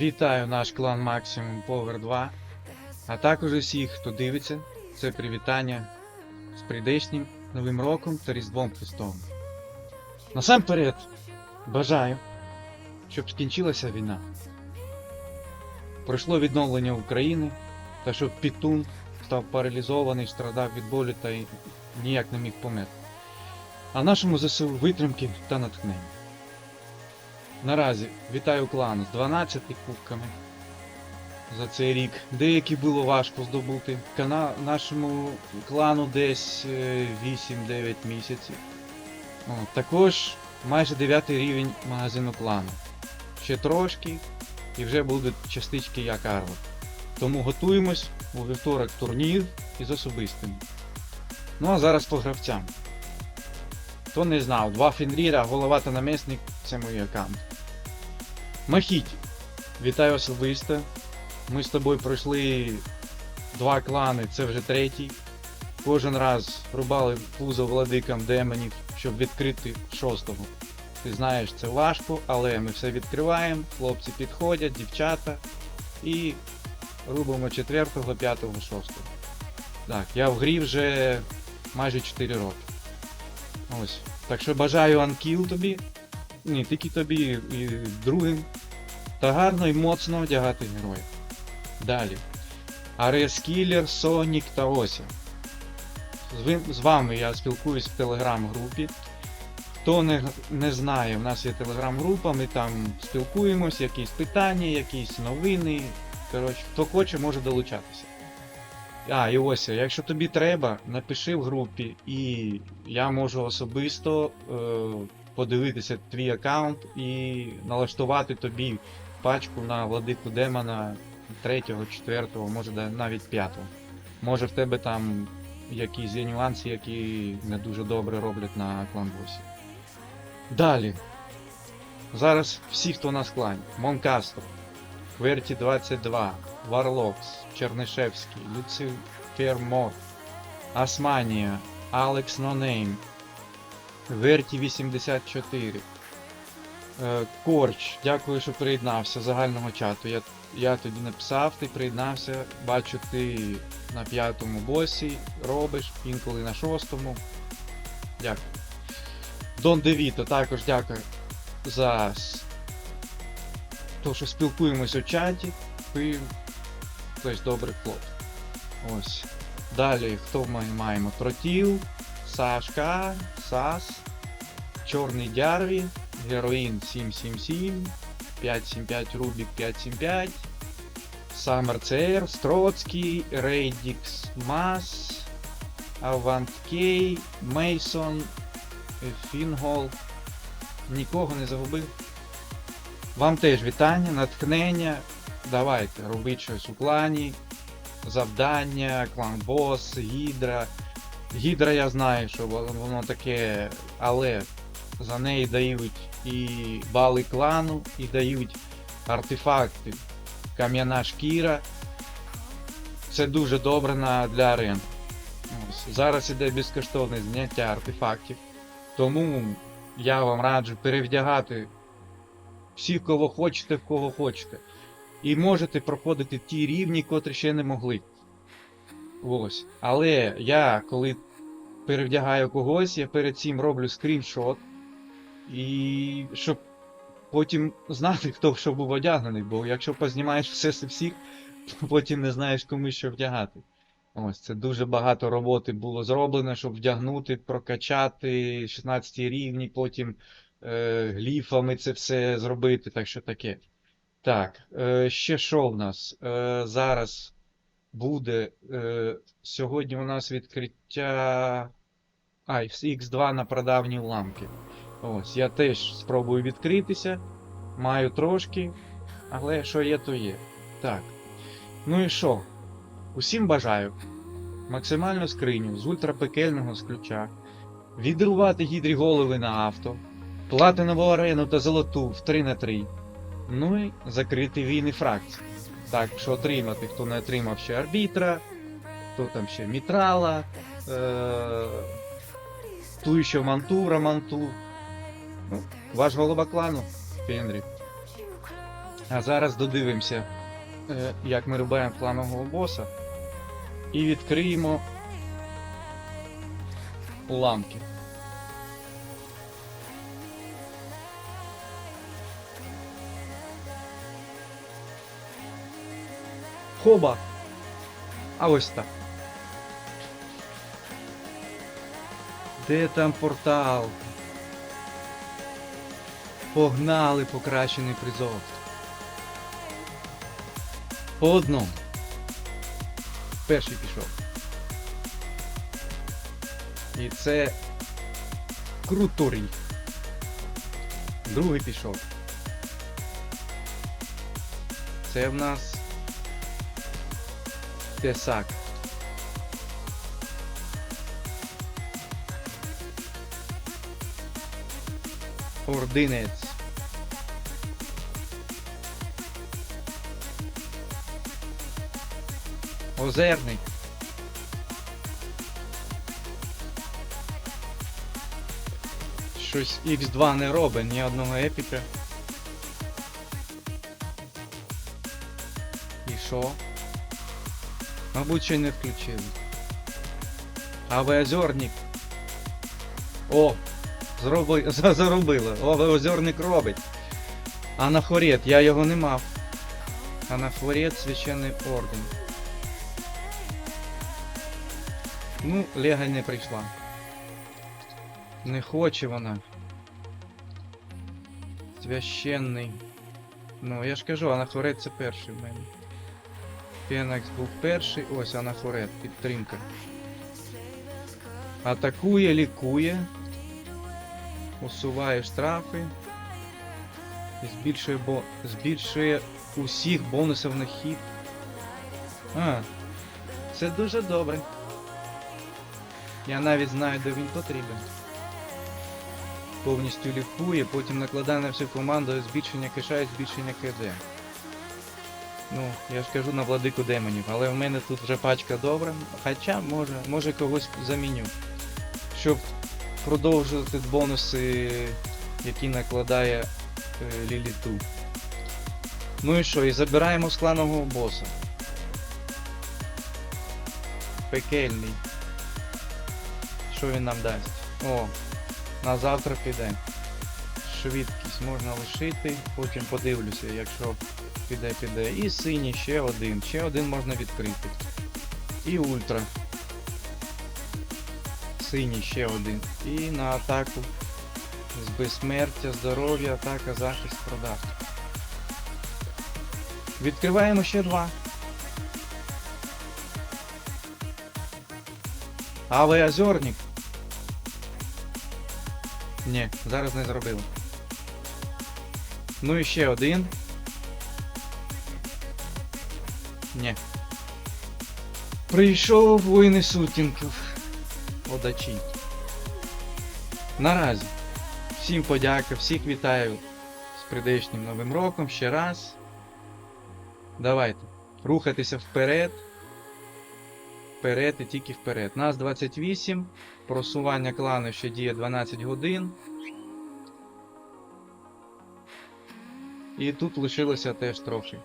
Вітаю наш клан Максимум Power 2, а також усіх, хто дивиться. Це привітання з прийдешнім Новим роком та Різдвом Христовим. Насамперед, бажаю, щоб скінчилася війна. Пройшло відновлення України та щоб Пітун став паралізований, страдав від болю та ніяк не міг померти. А нашому ЗСУ витримки та натхнення. Наразі вітаю клан з 12 кубками за цей рік. Деякі було важко здобути. Кана... Нашому клану десь е, 8-9 місяців. О, також майже 9 рівень магазину клану. Ще трошки і вже будуть частички як Арла. Тому готуємось у вівторок турнір із особистим. Ну а зараз по гравцям. Хто не знав, два Фенріра, голова та намісник це мої аккаунт. Махіть, вітаю особисто. Ми з тобою пройшли два клани, це вже третій. Кожен раз рубали пузо владикам демонів, щоб відкрити шостого. Ти знаєш, це важко, але ми все відкриваємо, хлопці підходять, дівчата і рубимо четвертого, п'ятого, шостого. Так, я в грі вже майже 4 роки. Ось. Так що бажаю анкіл тобі. Не тільки тобі і другим. Та гарно і моцно одягати героїв. Далі. Арес Кілер, Сонік та Ося. З вами я спілкуюсь в телеграм-групі. Хто не, не знає, в нас є телеграм-група, ми там спілкуємось, якісь питання, якісь новини. Коротше, хто хоче, може долучатися. А, і ось, якщо тобі треба, напиши в групі, і я можу особисто е, подивитися твій аккаунт і налаштувати тобі пачку на владику демона третього, четвертого, може да- навіть п'ятого. Може в тебе там якісь є нюанси, які не дуже добре роблять на кланбосі. Далі. Зараз всі, хто на склані. Монкастро, Кверті 22, Варлокс, Чернишевський, Люцифер Мор, Асманія, Алекс Нонейм, Верті 84. Е, Корч, дякую, що приєднався загального чату. Я, я тоді написав, ти приєднався. Бачу, ти на п'ятому босі робиш, інколи на шостому. Дякую. Дон Девіто, також дякую за те, що спілкуємось у чаті. Ти хтось добрий хлоп. Ось. Далі, хто ми маємо? Тротіл, Сашка, Сас, Чорний Дярві, Героїн 777, 575 Рубік 575, Саммер CR, Строцький, Рейдікс Мас, Авант Кей, Мейсон, Фінгол. Нікого не загубив. Вам теж вітання, натхнення. Давайте, робіть щось у клані. Завдання, клан бос, гідра. Гідра я знаю, що воно таке, але за неї дають і бали клану, і дають артефакти. Кам'яна шкіра. Це дуже добре на, для арен. Зараз іде безкоштовне зняття артефактів. Тому я вам раджу перевдягати всіх, кого хочете, в кого хочете. І можете проходити ті рівні, котрі ще не могли. Ось. Але я, коли перевдягаю когось, я перед цим роблю скріншот. І щоб потім знати, хто що був одягнений, бо якщо познімаєш все з всіх, то потім не знаєш кому що вдягати. Ось це дуже багато роботи було зроблено, щоб вдягнути, прокачати 16 рівні, потім е, гліфами це все зробити, так що таке. Так, е, ще що в нас? Е, зараз буде. Е, сьогодні у нас відкриття. А, X2 на прадавні уламки. Ось, я теж спробую відкритися. Маю трошки, але що є, то є. Так. Ну і що? Усім бажаю максимальну скриню з ультрапекельного з ключа, відрувати гідрі голови на авто, платинову арену та золоту в 3 на 3 ну і закрити війни фракцій. Так що отримати, хто не отримав ще арбітра, хто там ще мітрала, е- ту ще мантура, манту. Ну, ваш голова клану, Фенрі. А зараз додивимося, е, як ми рубаємо планового боса. І відкриємо уламки. Хоба! А ось так. Де там портал? Погнали покращений призов. По одному. Перший пішов. І це круторій. Другий пішов. Це в нас Тесак. Ординець. Озерник. Щось X2 не робить, ні одного епіка. І що? Мабуть, ще не включили. Авіазорник. О! Зроби... за- Заробили. Авіазорник робить. Анахорет, я його не мав. Анахорет, священний орден. Ну, Лега не прийшла. Не хоче вона. Священний. Ну, я ж кажу, Анахорет це перший в мене. Фенекс був перший, ось Анахорет, підтримка. Атакує, лікує. Усуває штрафи. І збільшує, бо... збільшує усіх бонусів на хід. А, це дуже добре. Я навіть знаю, де він потрібен. Повністю лікує, потім накладає на всю команду збільшення киша і збільшення КД. Ну, я ж кажу на владику демонів, але в мене тут вже пачка добра. Хоча може, може когось заміню. Щоб продовжувати бонуси, які накладає е, Ліліту. Ну і що, і забираємо скланого боса. Пекельний. Що він нам дасть? О, на завтра піде. Швидкість можна лишити, потім подивлюся, якщо піде, піде. І синій ще один. Ще один можна відкрити. І ультра. Синій ще один. І на атаку з безсмертя, здоров'я, атака, захист, продаж. Відкриваємо ще два. Але озорник. Ні, зараз не зробили. Ну і ще один. Ні. Прийшов воїни сутінків. Одачі. Наразі. Всім подяка, всіх вітаю з прийдешнім новим роком ще раз. Давайте. Рухатися вперед. Вперед і тільки вперед. Нас 28. Просування клану ще діє 12 годин. І тут лишилося теж трохи.